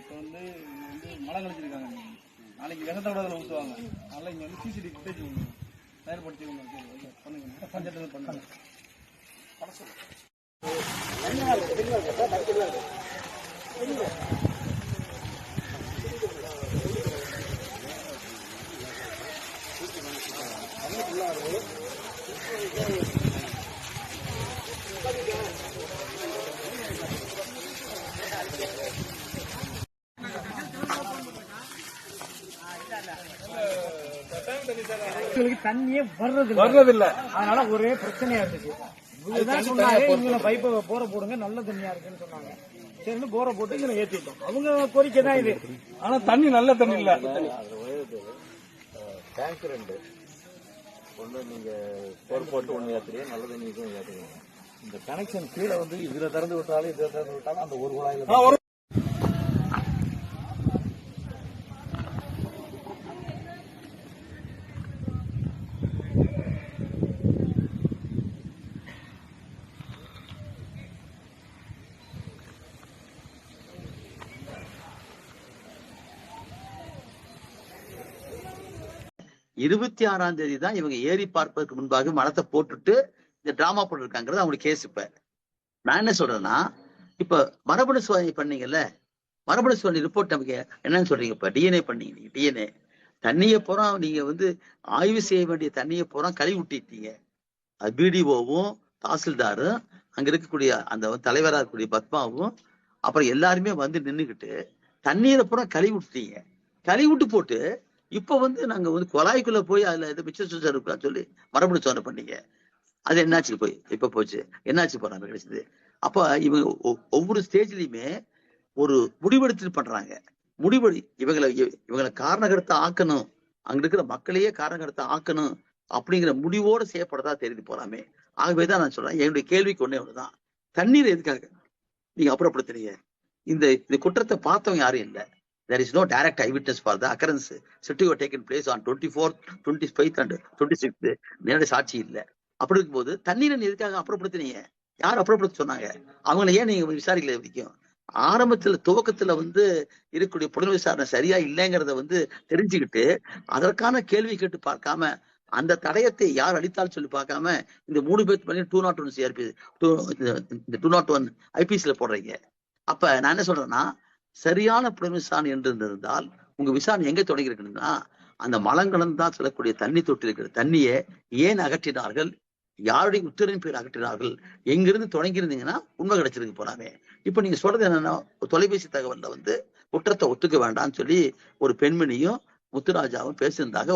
இப்போ வந்து இங்க வந்து மழை கழிச்சிருக்காங்க நாளைக்கு வெங்கத்தோட அதில் ஊற்றுவாங்க அதனால் இங்கே வந்து சிசிடிவி ஃபுட்டேஜ் தயார்படுத்தி ஒன்று பண்ணுங்க பஞ்சாயத்து பண்ணுங்க உங்களுக்கு தண்ணியே வர்றது இல்ல. வர்றதில்ல. அதனால ஒரே பிரச்சனையா இருந்துச்சு. இதுதான் சொன்னாங்க. இவங்க பைப்பை போற போடுங்க நல்ல தண்ணியா இருக்குன்னு சொன்னாங்க. சரின்னு போரை போட்டு விட்டோம் அவங்க கோரிக்கை தான் இது. ஆனா தண்ணி நல்ல தண்ணி இல்ல. டேங்க் ரெண்டு. ஒன்று நீங்க போர் போட்டு ஒன்று ஏற்றுறீங்க நல்லது நீங்க ஏற்றுக்கீங்க இந்த கனெக்ஷன் கீழே வந்து இதுல திறந்து விட்டாலும் இதுல திறந்து விட்டாலும் அந்த ஒரு குழாயில இருபத்தி ஆறாம் தேதி தான் இவங்க ஏறி பார்ப்பதற்கு முன்பாக மனத்தை போட்டுட்டு இந்த டிராமா போட்டிருக்காங்கிறது அவங்களுக்கு கேஸ் இப்ப நான் என்ன சொல்றேன்னா இப்ப மரபணு சோதனை பண்ணீங்கல்ல மரபணு சோதனை ரிப்போர்ட் நமக்கு என்னன்னு சொல்றீங்க இப்ப? டிஎன்ஏ பண்ணீங்க நீங்க டிஎன்ஏ தண்ணியை பூரா நீங்க வந்து ஆய்வு செய்ய வேண்டிய தண்ணியை பூரா கழுவி விட்டுட்டீங்க. அது பிடிஓவும் தாசில்தாரும் அங்க இருக்கக்கூடிய அந்த தலைவராக இருக்கக்கூடிய பத்மாவும் அப்புறம் எல்லாருமே வந்து நின்றுக்கிட்டு தண்ணீரை பூரா கழுவி விட்டுட்டீங்க. கழுவி விட்டு போட்டு இப்ப வந்து நாங்க வந்து குழாய்க்குள்ள போய் அதுல எது மிச்ச சுச்சம் இருக்கான்னு சொல்லி மரபணு சோதனை பண்ணீங்க. அது என்னாச்சு போய்? இப்ப போச்சு. என்னாச்சு போறாங்க கிடைச்சது அப்ப இவங்க ஒ- ஒவ்வொரு ஸ்டேஜ்லயுமே ஒரு முடிவெடுத்து பண்றாங்க. முடிவெடு இவங்களை இவங்களை காரணகர்த்த ஆக்கணும். அங்க இருக்கிற மக்களையே காரணகர்த்த ஆக்கணும் அப்படிங்கிற முடிவோட செய்யப்படதா தெரிந்து போறாமே. ஆகவேதான் நான் சொல்றேன். என்னுடைய கேள்விக்கு ஒண்ணே ஒண்ணுதான். தண்ணீர் எதுக்காக? நீங்க அப்புறப்படுத்துறீங்க. இந்த இந்த குற்றத்தை பார்த்தவங்க யாரும் இல்லை. There is no direct eyewitness for the occurrence. Place were taken place on 24th 25th and 26th நேரடி சாட்சி இல்ல. அப்படி இருக்கும்போது தண்ணீரை நீ எதுக்காக அப்புறப்படுத்தினீங்க? யார் அப்புறப்படுத்த சொன்னாங்க? அவங்களை ஏன் நீங்க விசாரிக்கல வரைக்கும் ஆரம்பத்துல துவக்கத்துல வந்து இருக்கக்கூடிய புலன் விசாரணை சரியா இல்லைங்கிறத வந்து தெரிஞ்சுக்கிட்டு அதற்கான கேள்வி கேட்டு பார்க்காம அந்த தடயத்தை யார் அளித்தாலும் சொல்லி பார்க்காம இந்த மூணு பேர் பண்ணி டூ நாட் ஒன் சிஆர்பி இந்த டூ நாட் ஒன் ஐபிஎஸ்ல போடுறீங்க. அப்ப நான் என்ன சொல்றேன்னா சரியான புலமிசான் என்று இருந்திருந்தால் உங்க விசாரணை எங்க தொடங்கி இருக்குன்னா அந்த மலங்களும் தான் செல்லக்கூடிய தண்ணி தொட்டி இருக்கிற தண்ணியை ஏன் அகற்றினார்கள் யாருடைய உத்தரவின் பேர் அகற்றினார்கள் எங்கிருந்து தொடங்கியிருந்தீங்கன்னா உண்மை கிடைச்சிருக்கு போறாமே. இப்ப நீங்க சொல்றது என்னன்னா தொலைபேசி தகவல்ல வந்து குற்றத்தை ஒத்துக்க வேண்டாம்னு சொல்லி ஒரு பெண்மணியும் முத்துராஜாவும் பேசியிருந்தாக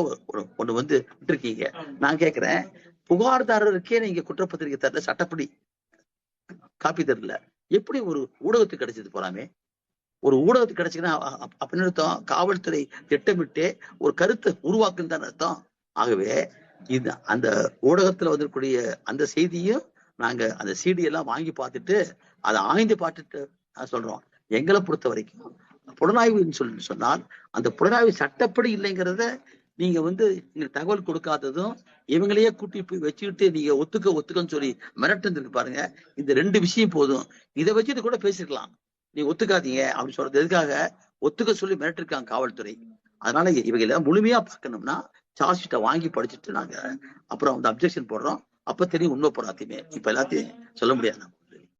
ஒன்று வந்து விட்டுருக்கீங்க. நான் கேட்கிறேன் புகார்தாரருக்கே நீங்க குற்றப்பத்திரிகை தரல சட்டப்படி. காப்பி தரல. எப்படி ஒரு ஊடகத்துக்கு கிடைச்சது போறாமே? ஒரு ஊடகத்துக்கு கிடைச்சுன்னா அப்படின்னு அர்த்தம். காவல்துறை திட்டமிட்டே ஒரு கருத்தை உருவாக்குன்னு தான் அர்த்தம். ஆகவே இது அந்த ஊடகத்துல வந்திருக்கக்கூடிய அந்த செய்தியும் நாங்க அந்த சிடி எல்லாம் வாங்கி பார்த்துட்டு அதை ஆய்ந்து பார்த்துட்டு நான் சொல்றோம். எங்களை பொறுத்த வரைக்கும் புலனாய்வுன்னு சொல்லி சொன்னால் அந்த புலனாய்வு சட்டப்படி இல்லைங்கிறத நீங்க வந்து நீங்க தகவல் கொடுக்காததும் இவங்களையே கூட்டி போய் வச்சுக்கிட்டு நீங்க ஒத்துக்க ஒத்துக்கன்னு சொல்லி மிரட்டுறதுக்கு பாருங்க. இந்த ரெண்டு விஷயம் போதும். இதை வச்சுட்டு கூட பேசிருக்கலாம். நீ ஒத்துக்காதீங்க அப்படின்னு சொல்றது எதுக்காக? ஒத்துக்க சொல்லி மிரட்டிருக்காங்க காவல்துறை. அதனால இவங்க எல்லாம் முழுமையா பார்க்கணும்னா சார்ஜ் ஷீட்டை வாங்கி படிச்சுட்டு நாங்க அப்புறம் வந்து அப்ஜெக்ஷன் போடுறோம். அப்ப தெரியும் உண்மை போராத்தையுமே இப்ப எல்லாத்தையும் சொல்ல முடியாது